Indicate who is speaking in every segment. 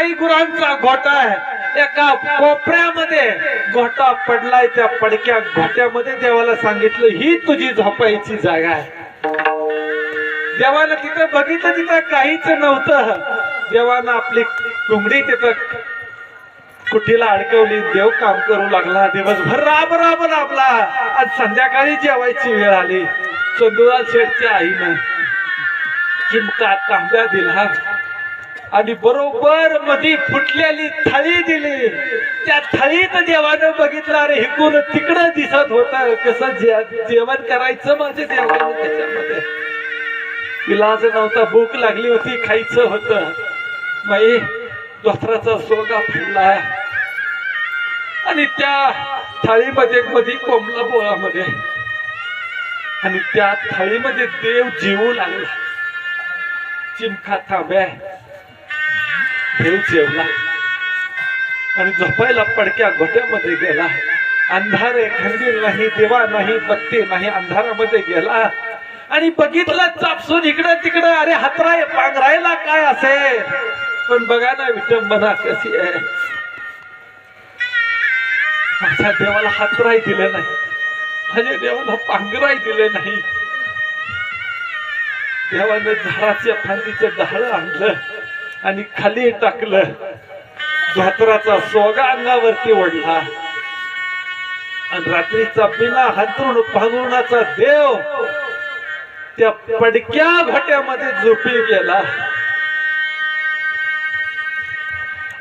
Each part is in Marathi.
Speaker 1: गाई गुरांचा घोटा आहे. एका कोपऱ्यामध्ये घोटा पडलाय त्या पडक्या गोट्यामध्ये देवाला सांगितलं ही तुझी झोपायची जागा आहे. देवाला तिथं बघितलं तिथं काहीच नव्हतं. देवानं आपली कुंगडी तिथं कुठीला अडकवली देव काम करू लागला दिवसभर राब राब राबला. आज संध्याकाळी जेवायची वेळ आली. चंदुराल शेठच्या आईनं चिमका तांब्या दिला. आणि बरोबर मध्ये फुटलेली थाळी दिली. त्या थाळीत देवानं बघितलं अरे हिकून तिकडं दिसत होत? कसं जे- जेवण करायचं माझ्या देवानं त्याच्यामध्ये? इलाज नव्हता भूक लागली होती खायचं होतं. माई दोसराचा सोगा फुटला आणि त्या थाळीमध्ये मध्ये कोंबला बोळामध्ये आणि त्या थाळीमध्ये देव जीवू लागला. चिमखा थांब्या. देव जेवला. आणि झोपायला पडक्या गोट्यामध्ये गेला. अंधार आहे खंडील नाही देवा नाही बत्ती नाही अंधारामध्ये गेला. आणि बघितलं चापसून इकडं तिकडं अरे हातराय पांघरायला काय असेल पण बघा ना विटंबना कशी आहे? माझ्या देवाला हातराय दिले नाही. माझ्या देवाला पांघराय दिले नाही. देवाने झाडाच्या फांदीचं डहाळ आणलं. आणि खाली टाकलं. धोत्राचा सोगा अंगावरती ओढला. आणि रात्रीचा बिना हातरून पांघरुणाचा देव त्या पडक्या घोट्यामध्ये झोपी गेला.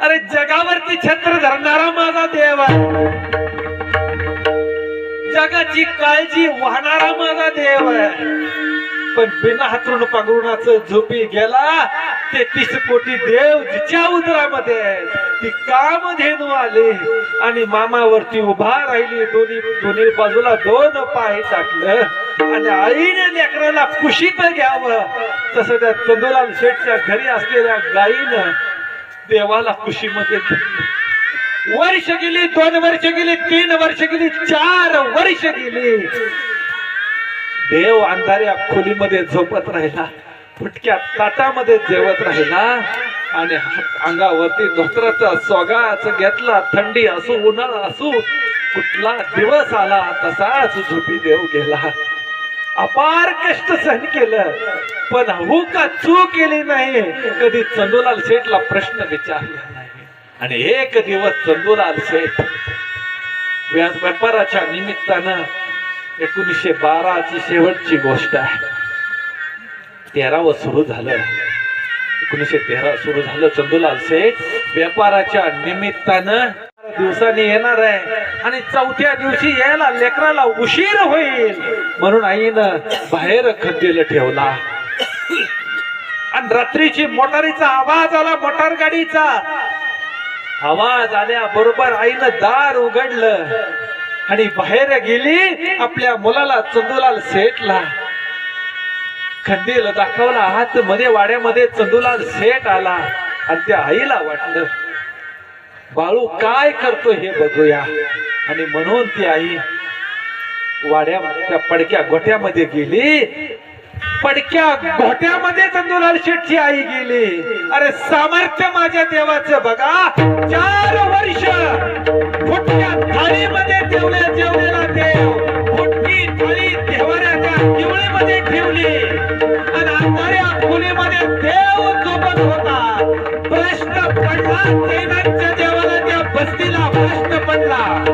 Speaker 1: अरे जगावरती छत्र धरणारा माझा देव आहे. जगाची काळजी वाहणारा माझा देव आहे. पण बिना हातरून पांघरुणाचं झोपी गेला ते तीस कोटी देव जिच्या उदरामध्ये ती काम धेनू आली आणि मामावरती उभा राहिली. दोन्ही दोन्ही बाजूला दोन पाय टाकलं आणि आईने लेकराला कुशीत घ्यावं. तसं त्या चंदुलाल शेठच्या घरी असलेल्या गायीनं देवाला कुशीमध्ये वर्ष गेली दोन वर्ष गेली तीन वर्ष गेली चार वर्ष गेली. देव अंधाऱ्या खोलीमध्ये झोपत राहिला. फुटक्या ताटामध्ये जेवत राहिला आणि अंगावरती धोत्राचा सोगाच घेतला थंडी असू उन्हाळा असू कुठला दिवस आला तसाच झोपी देव गेला. अपार कष्ट सहन केलं पण हो का चूक केली नाही? कधी चंदूलाल शेठला प्रश्न विचारला नाही. आणि एक दिवस चंदूलाल शेठ व्याज व्यापाराच्या निमित्तानं एकोणीसशे बाराची शेवटची गोष्ट आहे. तेरावं सुरू झालं. एकोणीसशे तेरा सुरू झालं. चंदूलाल सेठ व्यापाराच्या निमित्तानं दिवसांनी येणार आहे. आणि चौथ्या दिवशी यायला लेकराला उशीर होईल. म्हणून आईनं बाहेर खंदील ठेवला. आणि रात्रीची मोटारीचा आवाज आला मोटार गाडीचा. आवाज आल्या बरोबर आईनं दार उघडलं. आणि बाहेर गेली आपल्या मुलाला चंदूलाल सेटला खंडील दाखवला. हात मध्ये वाड्यामध्ये चंदुलाल सेट आला. आणि त्या आईला वाटलं बाळू काय करतो हे बघूया. आणि म्हणून ती आई वाड्या त्या पडक्या गोठ्यामध्ये गेली. पडक्या गोठ्यामध्ये चंदुलाल शेठची आई गेली. अरे सामर्थ्य माझ्या देवाचं बघा. चार वर्ष फुटक्या थाळीमध्ये ठेवल्या जेवलेला देव. खोलीमध्ये ठेवली. आणि अंधाऱ्या खोलीमध्ये देव झोपत होता. प्रश्न पडला जैनांच्या देवाला त्या बस्तीला प्रश्न पडला.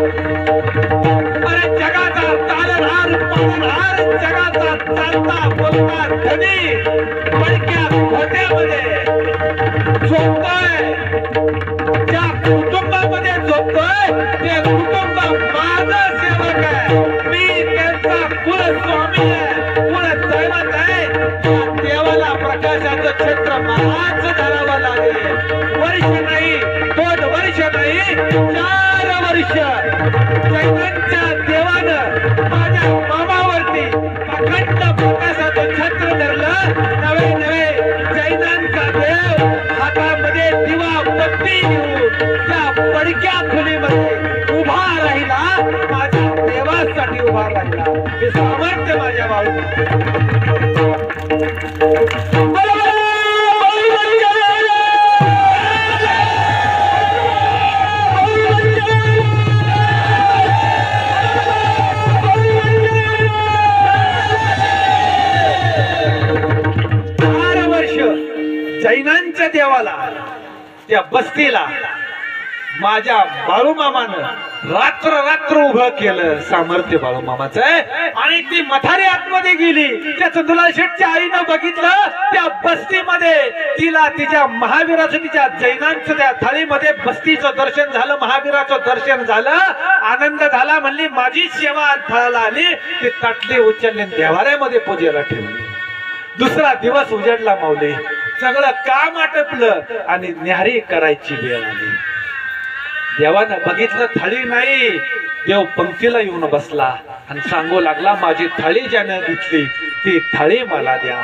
Speaker 1: अरे जगाचा चालणार पालनहार जगाचा चालता बोलता धनी. पडक्या प्रकाशाचं क्षेत्र मलाच धरावं लागेल. वर्ष नाही दोन वर्ष नाही चार वर्ष. जैनांच्या देवानं माझ्या मामावरती अखंड प्रकाशाचं छत्र धरलं. नवे नवे जैनांचा देव हातामध्ये दिवा बत्ती घेऊन त्या पडक्या खुलीमध्ये उभा राहिला. माझ्या देवासाठी उभा राहिला. हे सामर्थ्य माझ्या जैनांच्या देवाला त्या बस्तीला माझ्या बाळूमामानं रात्र रात्र उभं केलं सामर्थ्य बाळूमामाचं आणि ती मथारी आतमध्ये गेली. त्या चंदुलाल शेठच्या आईनं बघितलं. त्या बस्तीमध्ये तिला तिच्या महावीराचं तिच्या जैनांचं त्या थाळीमध्ये बस्तीचं दर्शन झालं महावीराचं दर्शन झालं. आनंद झाला. म्हणली माझी सेवा फळाला आली. ती ताटली उचलली देवाऱ्यामध्ये पूजेला ठेवली. दुसरा दिवस उजडला माऊली. सगळं काम आटपलं आणि न्यारी करायची वेळ आली. देवानं बघितलं थाळी नाही. देव पंक्तीला येऊन बसला आणि सांगू लागला माझी थाळी ज्यानं घेतली ती थाळी मला द्या.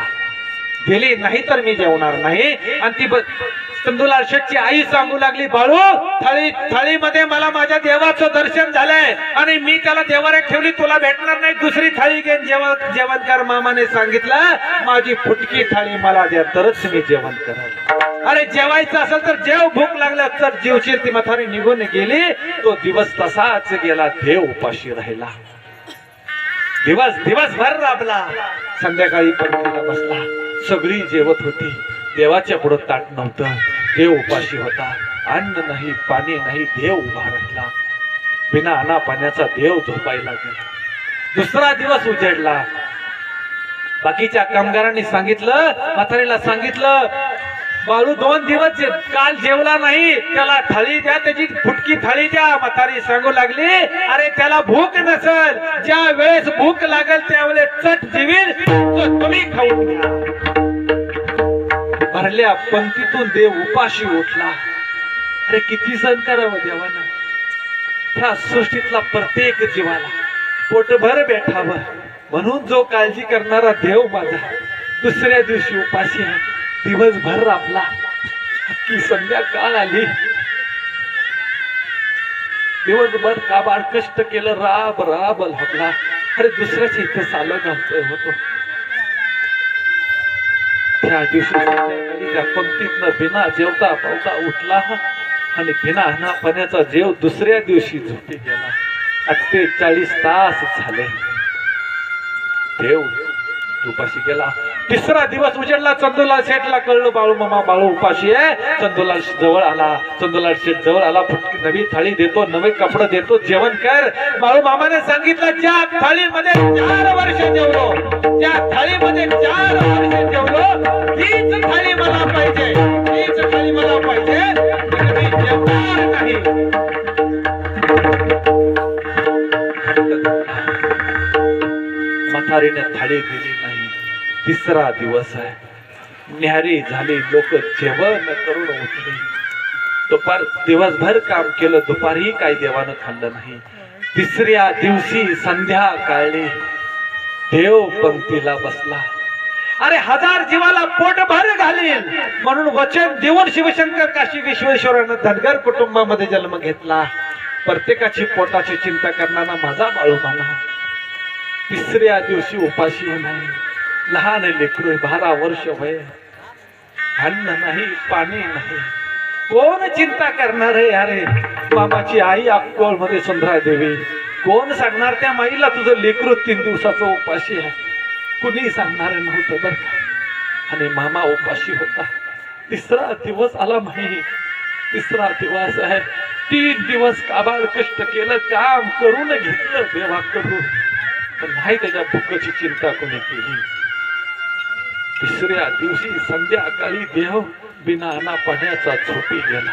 Speaker 1: दिली नाही तर मी जेवणार नाही. आणि ती चंदूलाल शेठची आई सांगू लागली बाळू थाळी थाळीमध्ये मला माझ्या देवाचं दर्शन झालंय आणि मी त्याला देवाऱ्यात ठेवली तुला भेटणार नाही. दुसरी थाळी घेऊन जेवण जेवण कर मामाने सांगितलं. माझी फुटकी थाळी मला द्या तरच मी जेवण करायला अरे जेवायचं असेल तर जेव भूक लागला तर जीवशील. ती मथारी निघून गेली. तो दिवस तसाच गेला देव उपाशी राहिला. दिवस दिवसभर राबला. संध्याकाळी पंक्तीला बसला. सगळी जेवत होती. देवाच्या पुढं ताट नव्हतं. देव उपाशी होता. अन्न नाही पाणी नाही देव उभा राहिला. बिना अना पाण्याचा देव झोपायला गेला. दुसरा दिवस उजेडला. बाकीच्या कामगारांनी सांगितलं म्हातारीला सांगितलं बाळू दोन दिवस जे- काल जेवला नाही त्याला थाळी द्या त्याची फुटकी थाळी द्या. म्हातारी सांगू लागली अरे त्याला भूक नसल. ज्या वेळेस भूक लागेल त्यावेळेस चट जेवील तुम्ही खाऊन घ्या. भरल्या पंक्तीतून देव उपाशी उठला. अरे किती सण करावं देवानं? ह्या सृष्टीतला प्रत्येक जीवाला पोटभर बेठावं म्हणून जो काळजी करणारा देव माझा दुसऱ्या दिवशी उपाशी आहे. दिवसभर राबला. की संध्याकाळ आली. दिवसभर काबाड कष्ट केलं राब राब लाभला अरे दुसऱ्याच्या इथं चालत घालतोय होतो. त्या दिवशी त्या पंक्तीतनं बिना जेवता पावता उठला आणि बिना अना पाण्याचा जेव दुसऱ्या दिवशी झोपी गेला. अठ्ठेचाळीस तास झाले. देव तुपाशी गेला. तिसरा दिवस उजेडला चंदूलाल शेठला कळलं बाळू मामा बाळू उपाशी आहे. चंदूलाल जवळ आला चंदूलाल शेठ जवळ आला फुटकी नवी थाळी देतो नवे कपडे देतो जेवण कर. बाळू मामाने सांगितलं ज्या थाळीमध्ये चार वर्ष जेवलो त्या थाळीमध्ये चार वर्ष जेवलो तीच थाळी मला पाहिजे तीच थाळी मला पाहिजे जेवणार नाही. म्हातारीने थाळी दिली नाही. तिसरा दिवस आहे. न्यारी झाली लोक जेवण करून उठले. दुपार दिवसभर काम केलं दुपारही काही देवानं खाल्लं नाही. तिसऱ्या दिवशी संध्याकाळी देव पंक्तीला बसला. अरे हजार जीवाला पोटभर घालील. म्हणून वचन देऊन शिवशंकर काशी विश्वेश्वरानं धनगर कुटुंबामध्ये जन्म घेतला. प्रत्येकाची पोटाची चिंता करणारा माझा बाळू मामा तिसऱ्या दिवशी उपाशी नाही लहान लेकरू बारा वर्ष वय अन्न नाही पाणी नाही. कोण चिंता करणार आहे अरे? मामाची आई अक्कोळमध्ये सुंदराय देवी कोण सांगणार त्या माईला तुझं लेकरू तीन दिवसाचं उपाशी आहे? कुणी सांगणार नव्हतं बरं का? आणि मामा उपाशी होता. तिसरा दिवस आला माही तिसरा दिवस आहे. तीन दिवस काबाड कष्ट केलं काम करून घेतलं देवा करून पण नाही त्याच्या भुकाची चिंता कोणी केली. तिसऱ्या दिवशी संध्याकाळी देव बिना पाण्याचा झोपी गेला.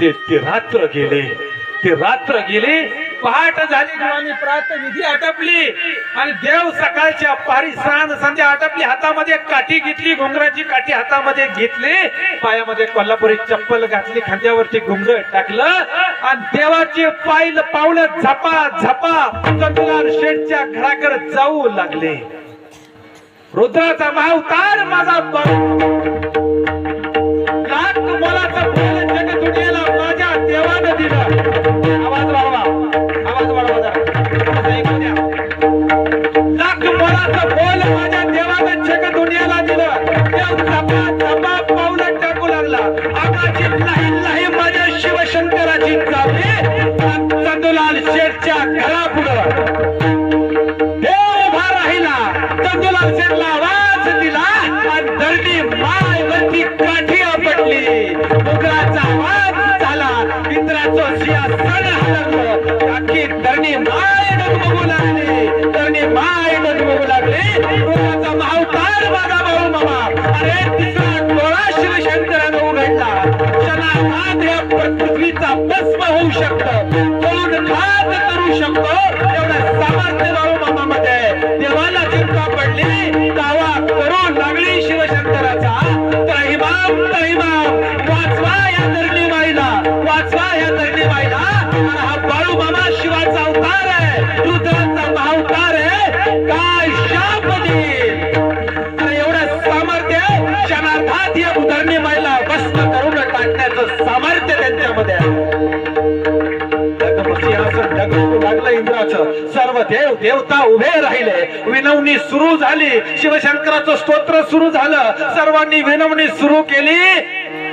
Speaker 1: ते ते रात्र गेले. ते रात्र गेले पहाट झाली देवाने प्रात विधी आटपली. आणि देव सकाळच्या पारी सांज संध्या आटपली हातामध्ये काठी घेतली घुंगराची काठी हातामध्ये घेतली. पायामध्ये कोल्हापुरी चप्पल घातली खांद्यावरती घुंगर टाकलं. आणि देवाचे पायल पावलं झपा झपा चंदुलाल शेठच्या घराकडे जाऊ लागले. रुद्राचा महावतार माझा काठी आपटली उगाचा वाद झाला. मित्राचो
Speaker 2: सिया सण हलवलो. अख्खी धरणी माय डगमगू लागली. धरणी माय डगमगू लागली. उगाचा महावतार माझा भाऊ मामा. अरे तिसरा डोळा शिवशंकरानं उघडला. क्षणा नाद या पृथ्वीचा भस्म होऊ शकतो. कोण खात करू शकतो. एवढं सामर्थ्य भाऊ मामा. इमाम वाचवा या धरणी माईला. वाचवा या धरणी माईला. हा बाळू मामा शिवाचा अवतार आहे. रुद्राचा महावतार आहे. काय शाप दे एवढं सामर्थ्य क्षणार्थात या उधरणी माईला भस्म करून टाकण्याचं सामर्थ्य त्यांच्यामध्ये आहे. सर्व देव देवता उभे राहिले. विनवणी सुरू झाली. शिवशंकराचं स्तोत्र सुरू झालं. सर्वांनी विनवणी सुरू केली.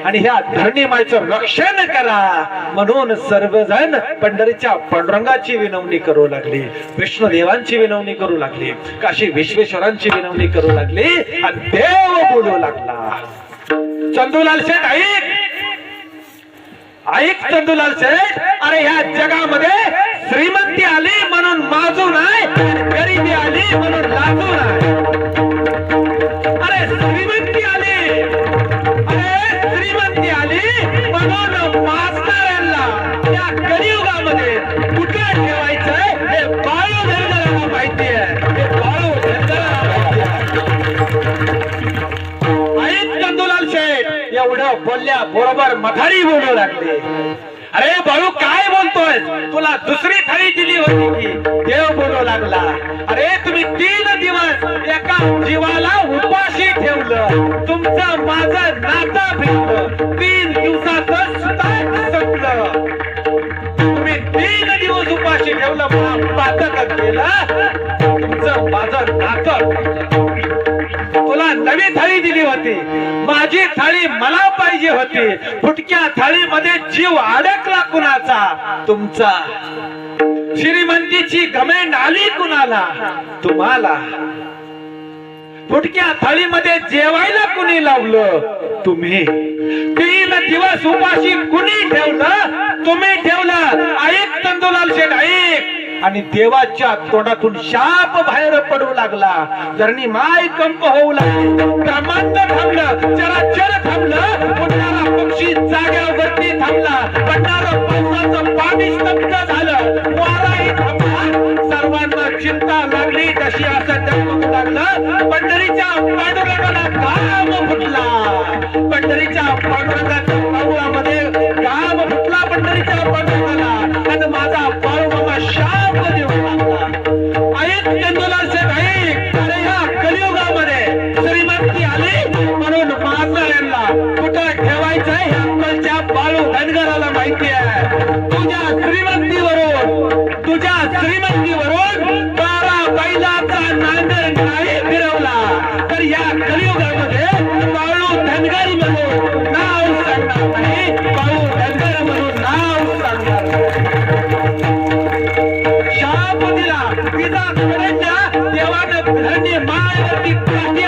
Speaker 2: आणि ह्या धरणी मायचं रक्षण करा. म्हणून सर्वजण पंढरीच्या पांडुरंगाची विनवणी करू लागली. विष्णुदेवांची विनवणी करू लागली. काशी विश्वेश्वरांची विनवणी करू लागली. आणि देव बोलू लागला. चंदूलाल शेठ ऐक. ऐक चंदूलाल शेठ. अरे ह्या जगामध्ये श्रीमंती आली म्हणून माजू नाही गरीबी गरिबी आली म्हणून लाजू नाही अरे श्रीमंती आली अरे श्रीमंती आली म्हणून यांना या कलियुगामध्ये कुठे ठेवायचंय हे बाळू धनगराला माहिती आहे हे बाळू धनगराला माहिती आहे ऐक चंदूलाल शेठ एवढं बोलल्या बरोबर मथारी बोलू लागले. अरे भाऊ काय बोलतोय? तुला दुसरी थाळी दिली होती की? देव बोलू लागला. अरे तुम्ही तीन दिवस एका जीवाला उपाशी ठेवलं. तुमचं माझं नातं भेटलं तीन दिवसाचं सुद्धा संपलं. तुम्ही तीन दिवस उपाशी ठेवलं मला पातक केलं. तुमचं माझं नातं मला नवी थाळी दिली होती. माझी थाळी मला पाहिजे होती. फुटक्या थाळीमध्ये जीव अडकला कुणाचा? तुमचा. श्रीमंतीची घमेंड आली कुणाला? तुम्हाला. फुटक्या थाळीमध्ये जेवायला कुणी लावलं? तुम्ही. तीन दिवस उपाशी कुणी ठेवलं? तुम्ही ठेवलं. ऐक तंदुलाल शेठ ऐक. आणि देवाच्या तोंडातून शाप बाहेर पडू लागला. धरणी माय कंप होऊ लागली. ब्रह्मांड थांबलं. चराचर थांबलं. उडणारा पक्षी जाग्यावरती थांबला. पडणारं पावसाचं पाणी स्तब्ध झालं. वाराही थांबला. सर्वांना चिंता लागली. तशी असं जन्म लागलं. पंढरीच्या पांडुरंगाला काम फुटला. पंढरीच्या पांडुरंगाच्या पाऊलामध्ये काम फुटला पंढरीच्या पांडुरंगाला. आणि माझा देवानं धन्य मायावरती